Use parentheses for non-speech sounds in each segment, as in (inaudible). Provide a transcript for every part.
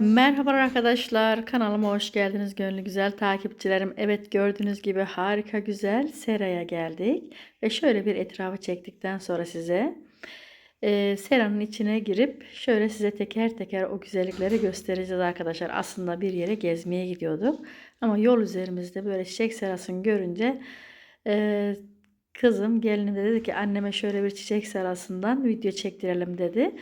Merhabalar arkadaşlar. Kanalıma hoş geldiniz gönlü güzel takipçilerim. Evet gördüğünüz gibi harika güzel seraya geldik. Ve şöyle bir etrafı çektikten sonra size e, seranın içine girip şöyle size teker teker o güzellikleri göstereceğiz arkadaşlar. Aslında bir yere gezmeye gidiyorduk. Ama yol üzerimizde böyle çiçek serasını görünce e, kızım gelinim de dedi ki anneme şöyle bir çiçek serasından video çektirelim dedi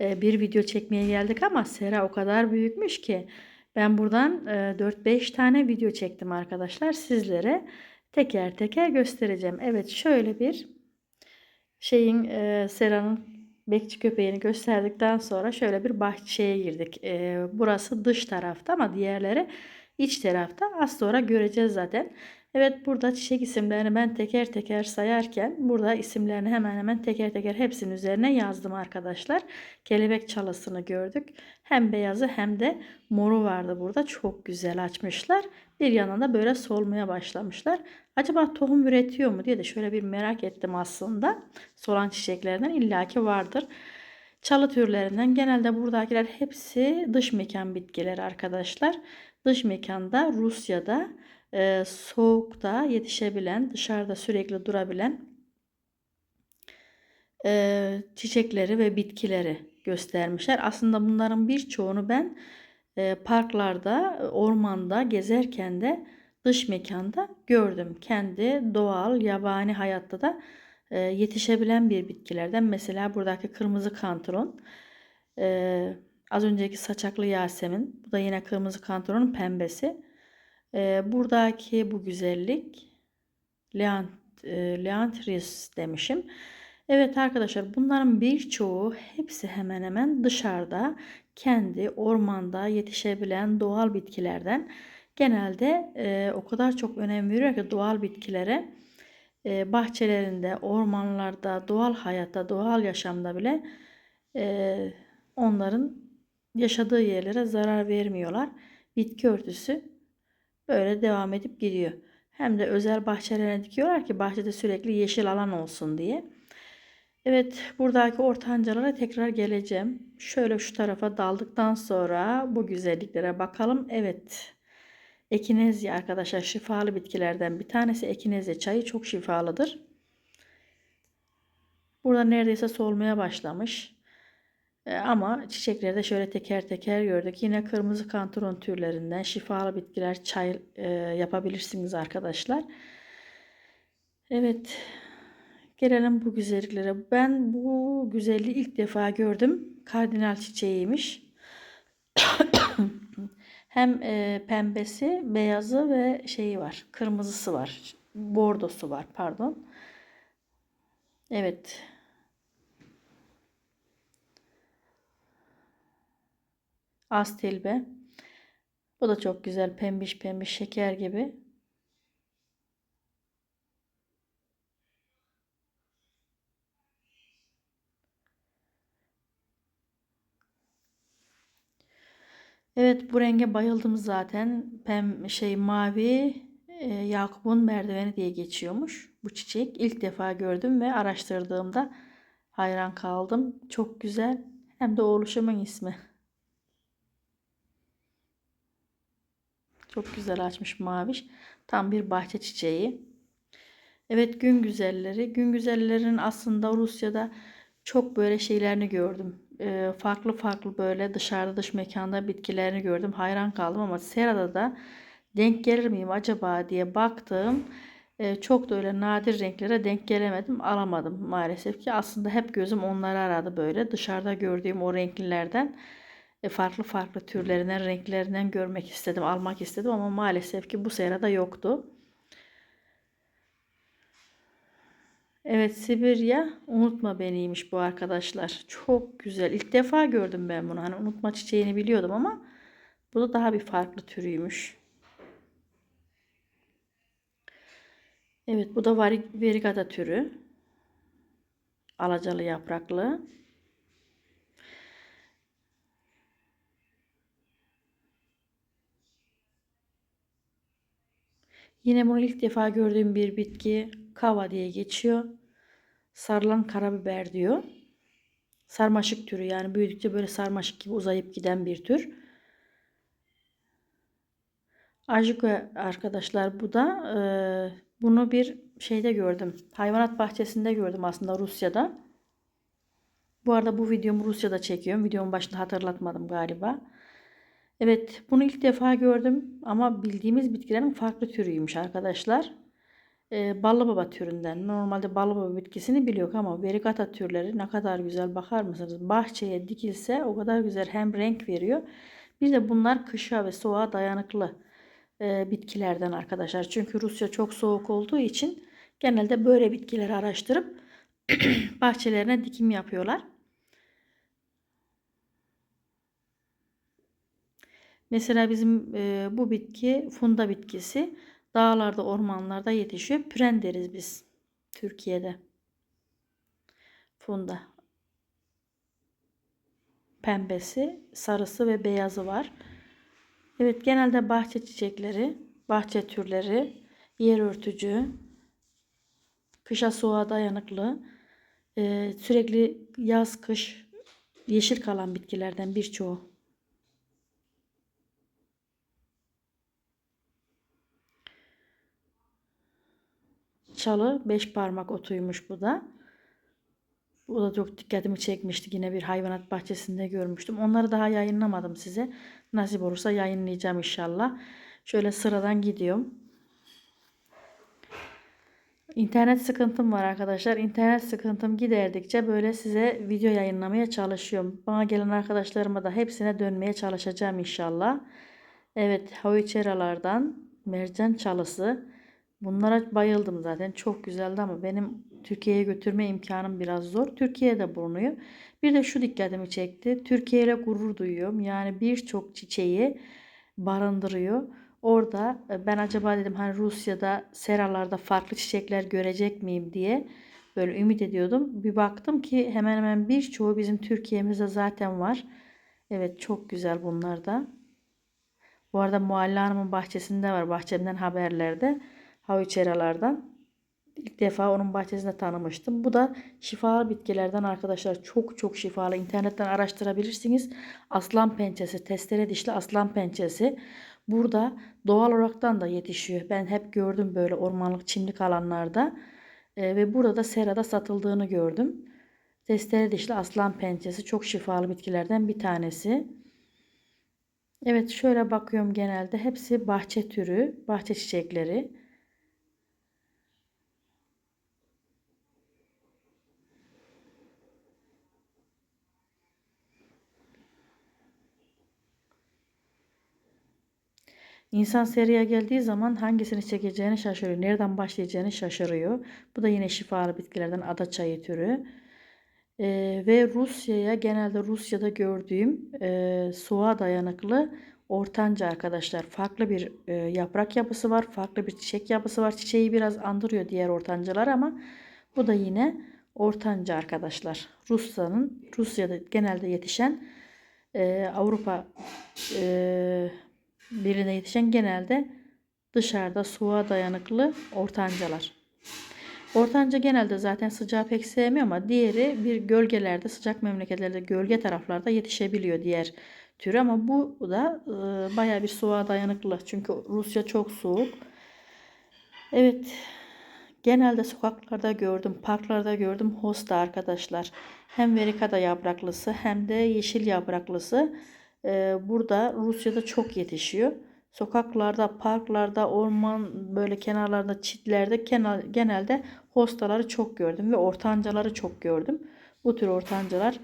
bir video çekmeye geldik ama sera o kadar büyükmüş ki ben buradan e, 4-5 tane video çektim arkadaşlar. Sizlere teker teker göstereceğim. Evet şöyle bir şeyin seranın bekçi köpeğini gösterdikten sonra şöyle bir bahçeye girdik. Burası dış tarafta ama diğerleri iç tarafta. Az sonra göreceğiz zaten. Evet burada çiçek isimlerini ben teker teker sayarken burada isimlerini hemen hemen teker teker hepsinin üzerine yazdım arkadaşlar. Kelebek çalısını gördük. Hem beyazı hem de moru vardı burada. Çok güzel açmışlar. Bir yandan da böyle solmaya başlamışlar. Acaba tohum üretiyor mu diye de şöyle bir merak ettim aslında. Solan çiçeklerden illaki vardır. Çalı türlerinden genelde buradakiler hepsi dış mekan bitkileri arkadaşlar. Dış mekanda Rusya'da e, soğukta yetişebilen, dışarıda sürekli durabilen e, çiçekleri ve bitkileri göstermişler. Aslında bunların birçoğunu ben e, parklarda, ormanda gezerken de dış mekanda gördüm. Kendi doğal, yabani hayatta da e, yetişebilen bir bitkilerden. Mesela buradaki kırmızı kantron, e, az önceki saçaklı yasemin, bu da yine kırmızı kantronun pembesi. E, buradaki bu güzellik Leant, e, Leantris demişim. Evet arkadaşlar bunların birçoğu hepsi hemen hemen dışarıda kendi ormanda yetişebilen doğal bitkilerden. Genelde e, o kadar çok önem veriyor ki doğal bitkilere e, bahçelerinde, ormanlarda, doğal hayatta, doğal yaşamda bile e, onların yaşadığı yerlere zarar vermiyorlar. Bitki örtüsü böyle devam edip gidiyor. Hem de özel bahçelerine dikiyorlar ki bahçede sürekli yeşil alan olsun diye. Evet buradaki ortancalara tekrar geleceğim. Şöyle şu tarafa daldıktan sonra bu güzelliklere bakalım. Evet ekinezya arkadaşlar şifalı bitkilerden bir tanesi ekinezya çayı çok şifalıdır. Burada neredeyse solmaya başlamış. E, ama çiçekleri de şöyle teker teker gördük. Yine kırmızı kantaron türlerinden şifalı bitkiler çay e, yapabilirsiniz arkadaşlar. Evet. Gelelim bu güzelliklere. Ben bu güzelliği ilk defa gördüm. Kardinal çiçeğiymiş. (coughs) Hem e, pembesi, beyazı ve şeyi var. Kırmızısı var. Bordosu var pardon. Evet. Astilbe. Bu da çok güzel pembiş pembiş şeker gibi. Evet bu renge bayıldım zaten. Pem şey mavi e, Yakup'un merdiveni diye geçiyormuş bu çiçek. İlk defa gördüm ve araştırdığımda hayran kaldım. Çok güzel. Hem de oğluşumun ismi. Çok güzel açmış maviş. Tam bir bahçe çiçeği. Evet gün güzelleri. Gün güzellerin aslında Rusya'da çok böyle şeylerini gördüm. Ee, farklı farklı böyle dışarıda dış mekanda bitkilerini gördüm. Hayran kaldım ama Serada da denk gelir miyim acaba diye baktım. Ee, çok da öyle nadir renklere denk gelemedim. Alamadım maalesef ki. Aslında hep gözüm onları aradı böyle. Dışarıda gördüğüm o renklilerden e, farklı farklı türlerinden, renklerinden görmek istedim, almak istedim ama maalesef ki bu serada yoktu. Evet Sibirya unutma beniymiş bu arkadaşlar. Çok güzel. İlk defa gördüm ben bunu. Hani unutma çiçeğini biliyordum ama bu da daha bir farklı türüymüş. Evet bu da varigata türü. Alacalı yapraklı. Yine bunu ilk defa gördüğüm bir bitki kava diye geçiyor. Sarılan karabiber diyor. Sarmaşık türü yani büyüdükçe böyle sarmaşık gibi uzayıp giden bir tür. Ajuka arkadaşlar bu da. Ee, bunu bir şeyde gördüm. Hayvanat bahçesinde gördüm aslında Rusya'da. Bu arada bu videomu Rusya'da çekiyorum. Videomun başında hatırlatmadım galiba. Evet bunu ilk defa gördüm ama bildiğimiz bitkilerin farklı türüymüş arkadaşlar. Ee, ballıbaba türünden. Normalde ballıbaba bitkisini biliyor ama verigata türleri ne kadar güzel bakar mısınız? Bahçeye dikilse o kadar güzel hem renk veriyor. Bir de bunlar kışa ve soğuğa dayanıklı e, bitkilerden arkadaşlar. Çünkü Rusya çok soğuk olduğu için genelde böyle bitkileri araştırıp (clears throat) bahçelerine dikim yapıyorlar. Mesela bizim e, bu bitki funda bitkisi dağlarda, ormanlarda yetişiyor. Püren deriz biz Türkiye'de. Funda. Pembesi, sarısı ve beyazı var. Evet genelde bahçe çiçekleri, bahçe türleri, yer örtücü, kışa soğuğa dayanıklı, e, sürekli yaz kış yeşil kalan bitkilerden birçoğu. Çalı beş parmak otuymuş bu da. Bu da çok dikkatimi çekmişti. Yine bir hayvanat bahçesinde görmüştüm. Onları daha yayınlamadım size. Nasip olursa yayınlayacağım inşallah. Şöyle sıradan gidiyorum. İnternet sıkıntım var arkadaşlar. İnternet sıkıntım giderdikçe böyle size video yayınlamaya çalışıyorum. Bana gelen arkadaşlarıma da hepsine dönmeye çalışacağım inşallah. Evet, havuçeralardan mercan çalısı. Bunlara bayıldım zaten. Çok güzeldi ama benim Türkiye'ye götürme imkanım biraz zor. Türkiye'de bulunuyor. Bir de şu dikkatimi çekti. Türkiye ile gurur duyuyorum. Yani birçok çiçeği barındırıyor. Orada e, ben acaba dedim hani Rusya'da seralarda farklı çiçekler görecek miyim diye böyle ümit ediyordum. Bir baktım ki hemen hemen birçoğu bizim Türkiye'mizde zaten var. Evet çok güzel bunlar da. Bu arada Mualla Hanım'ın bahçesinde var. Bahçemden haberlerde. Havuçeralardan. İlk defa onun bahçesinde tanımıştım. Bu da şifalı bitkilerden arkadaşlar. Çok çok şifalı. İnternetten araştırabilirsiniz. Aslan pençesi, testere dişli aslan pençesi. Burada doğal olaraktan da yetişiyor. Ben hep gördüm böyle ormanlık çimlik alanlarda. E, ve burada da serada satıldığını gördüm. Testere dişli aslan pençesi çok şifalı bitkilerden bir tanesi. Evet şöyle bakıyorum genelde hepsi bahçe türü, bahçe çiçekleri. İnsan seriye geldiği zaman hangisini çekeceğini şaşırıyor. Nereden başlayacağını şaşırıyor. Bu da yine şifalı bitkilerden ada çayı türü. Ee, ve Rusya'ya genelde Rusya'da gördüğüm e, soğuğa dayanıklı ortanca arkadaşlar. Farklı bir e, yaprak yapısı var. Farklı bir çiçek yapısı var. Çiçeği biraz andırıyor diğer ortancalar ama bu da yine ortanca arkadaşlar. Rusya'nın Rusya'da genelde yetişen e, Avrupa e, birine yetişen genelde dışarıda soğuğa dayanıklı ortancalar. Ortanca genelde zaten sıcağı pek sevmiyor ama diğeri bir gölgelerde sıcak memleketlerde gölge taraflarda yetişebiliyor diğer tür ama bu da e, baya bir soğuğa dayanıklı. Çünkü Rusya çok soğuk. Evet. Genelde sokaklarda gördüm, parklarda gördüm hosta arkadaşlar. Hem verikada yapraklısı hem de yeşil yapraklısı. Burada Rusya'da çok yetişiyor. Sokaklarda, parklarda, orman böyle kenarlarda, çitlerde genelde hostaları çok gördüm ve ortancaları çok gördüm. Bu tür ortancalar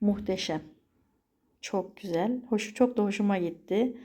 muhteşem. Çok güzel. Hoş, çok da hoşuma gitti.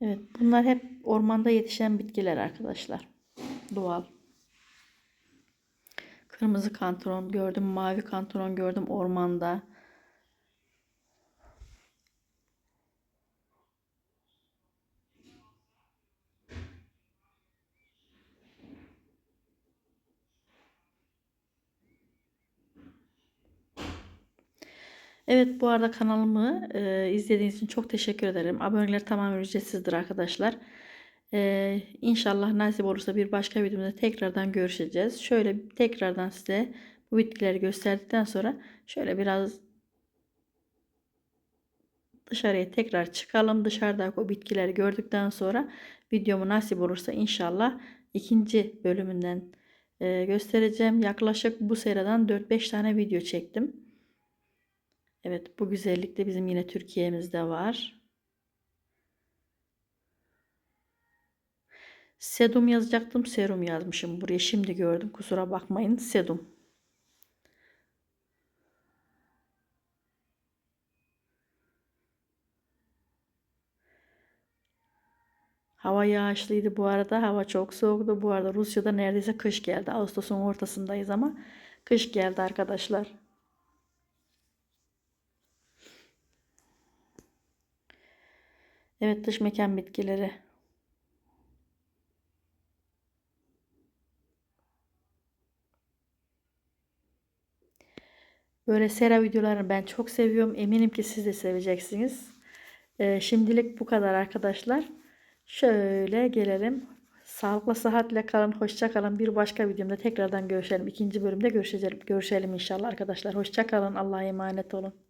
Evet, bunlar hep ormanda yetişen bitkiler arkadaşlar. Doğal. Kırmızı kantaron gördüm, mavi kantaron gördüm ormanda. Evet bu arada kanalımı e, izlediğiniz için çok teşekkür ederim. Aboneler tamamen ücretsizdir arkadaşlar. Ee, inşallah nasip olursa bir başka videomda tekrardan görüşeceğiz. Şöyle tekrardan size Bu bitkileri gösterdikten sonra şöyle biraz dışarıya tekrar çıkalım. Dışarıdaki o bitkileri gördükten sonra videomu nasip olursa inşallah ikinci bölümünden e, göstereceğim. Yaklaşık bu seriden 4-5 tane video çektim. Evet bu güzellik de bizim yine Türkiye'mizde var. Sedum yazacaktım. Serum yazmışım. Buraya şimdi gördüm. Kusura bakmayın. Sedum. Hava yağışlıydı bu arada. Hava çok soğuktu. Bu arada Rusya'da neredeyse kış geldi. Ağustos'un ortasındayız ama kış geldi arkadaşlar. Evet dış mekan bitkileri. Böyle sera videolarını ben çok seviyorum. Eminim ki siz de seveceksiniz. Ee, şimdilik bu kadar arkadaşlar. Şöyle gelelim. Sağlıkla sıhhatle kalın. Hoşça kalın. Bir başka videomda tekrardan görüşelim. İkinci bölümde görüşelim, görüşelim inşallah arkadaşlar. Hoşça kalın. Allah'a emanet olun.